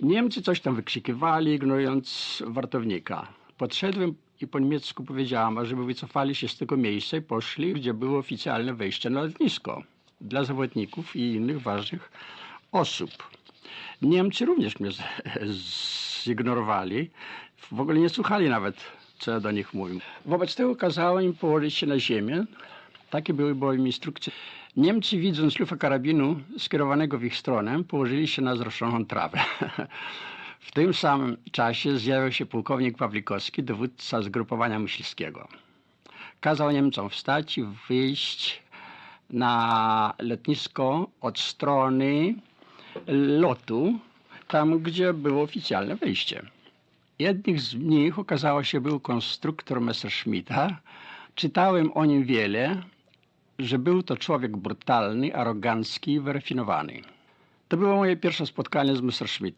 Niemcy coś tam wykrzykiwali, ignorując wartownika. Podszedłem i po niemiecku powiedziałam, żeby wycofali się z tego miejsca i poszli, gdzie było oficjalne wejście na lotnisko dla zawodników i innych ważnych osób. Niemcy również mnie zignorowali. W ogóle nie słuchali nawet, co ja do nich mówię. Wobec tego kazałem im położyć się na ziemię. Takie były bowiem instrukcje. Niemcy, widząc lufę karabinu skierowanego w ich stronę, położyli się na zroszoną trawę. W tym samym czasie zjawił się pułkownik Pawlikowski, dowódca zgrupowania myśliwskiego. Kazał Niemcom wstać i wyjść na lotnisko od strony lotu, tam gdzie było oficjalne wejście. Jednym z nich okazało się był konstruktor Messerschmitta. Czytałem o nim wiele, że był to człowiek brutalny, arogancki i wyrafinowany. To było moje pierwsze spotkanie z Messerschmittem.